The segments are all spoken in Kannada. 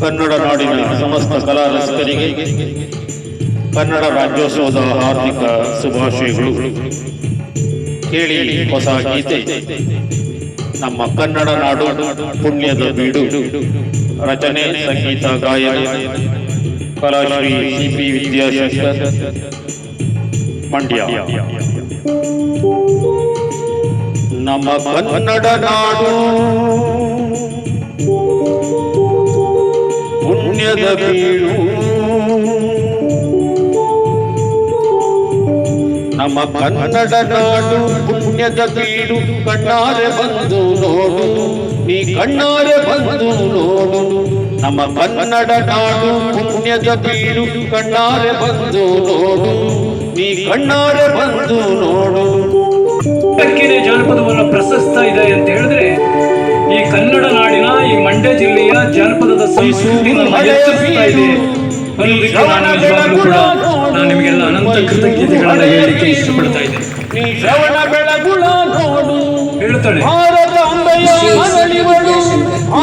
ಕನ್ನಡ ನಾಡಿನ ಸಮಸ್ತ ಕಲಾ ರಸಿಕರಿಗೆ ಕನ್ನಡ ರಾಜ್ಯೋತ್ಸವದ ಹಾರ್ದಿಕ ಶುಭಾಶಯಗಳು. ಕೇಳಿ ಹೊಸ ಗೀತೆ. ನಮ್ಮ ಕನ್ನಡ ನಾಡು ಪುಣ್ಯದ ಬೀಡು. ರಚನೆ, ಸಂಗೀತ, ಗಾಯನ. Kalashri C P Vidyashankar Mandya. ನಮ್ಮ ಕನ್ನಡ ನಾಡು ಪುಣ್ಯದ ಬೀಡು ನಮ್ಮ ಕನ್ನಡ ನಾಡು ಪುಣ್ಯದ ಬೀಡು, ಕಣ್ಣಾರೆ ಬಂದು ನೋಡು. ನೀ ಕಣ್ಣಾರೆ ಬಂದು ನೋಡು. ನಮ್ಮ ಕನ್ನಡ ನಾಡು ಪುಣ್ಯದ ಬೀಡು, ಕಣ್ಣಾರೆ ಬಂದು ನೋಡು. ನೀ ಕಣ್ಣಾರೆ ಬಂದು ನೋಡು. ಜಾನಪದವನ್ನು ಪ್ರಶಸ್ತ ಇದೆ ಅಂತ ಹೇಳಿದ್ರೆ ಈ ಕನ್ನಡ ನಾಡಿನ ಈ ಮಂಡ್ಯ ಜಿಲ್ಲೆಯ ಜಾನಪದದ ಸಂಸ್ಕೃತಿ ನಮ್ಮ ಎಚ್ಚರಿಸ್ತಾ ಇದೆ. ನಾನು ಕೂಡ ನಿಮಗೆಲ್ಲ ಅನಂತ ಕೃತಜ್ಞತೆಗಳನ್ನ ಹೇಳಲಿಕ್ಕೆ ಇಷ್ಟಪಡ್ತಾ ಇದ್ದೇನೆ. ಹೇಳ್ತಾಳೆ.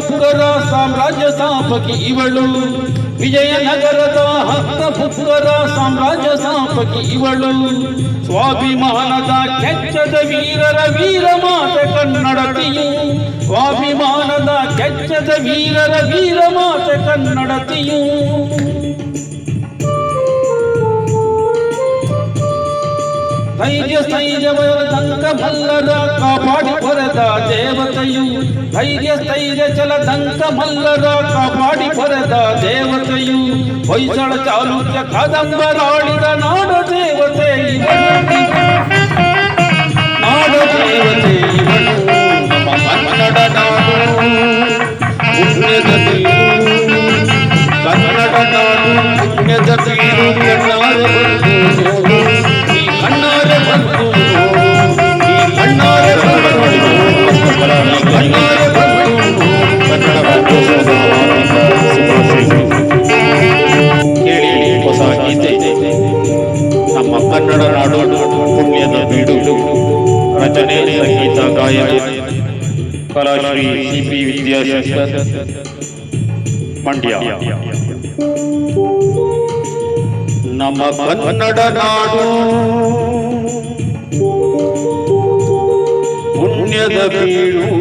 ಪುಕ್ಕರ ಸಾಮ್ರಾಜ್ಯ ಸ್ಥಾಪಕಿ ಇವಳು. ವಿಜಯನಗರದ ಪುಕ್ಕರ ಸಾಮ್ರಾಜ್ಯ ಸ್ಥಾಪಕಿ ಇವಳು. ಸ್ವಾಭಿಮಾನದ ಕೆಚ್ಚದ ವೀರರ ವೀರ ಮಾತೆ ಕನ್ನಡತಿಯು. ಸ್ವಾಭಿಮಾನದ ಕೆಚ್ಚದ ವೀರರ ವೀರ ಮಾತೆ ಕನ್ನಡತಿಯು. ಧೈರ್ಯ ಸ್ಥೈರ್ಯವರ ದಂಕ ಮಲ್ಲರ ಕಾಪಾಡಿ ಹೊರೆದ ದೇವತೆಯು ಧೈರ್ಯ ಸ್ಥೈರ್ಯ ಚಲ ದಂಕ ಮಲ್ಲರ ಕಾಪಾಡಿ ಹೊರೆದ ದೇವತೆಯು ಹೊಯ್ಸಳ ಚಾಲುಕ್ಯ ಕದಂಬರಾಳಿದ ನಾಡ ದೇವತೆ ಇವಳು. ನಾಡ ದೇವತೆ ಇವಳು ನಮ್ಮ ಕನ್ನಡ ನಾಡು ಪುಣ್ಯದ ಬೀಡು ಕನ್ನಡ ನಾಡು ಪುಣ್ಯದ ಬೀಡು ಕನ್ನಡ ನಾಡು ಪುಣ್ಯದ ಬೀಡು ರಚನೆ ಸಂಗೀತ ಗಾಯನ ಕಲಾಶ್ರೀ ಸಿ ಪಿ ವಿದ್ಯಾಶಂಕರ್ ಮಂಡ್ಯ ನಮ್ಮ ಕನ್ನಡ ನಾಡು ಪುಣ್ಯದ ಬೀಡು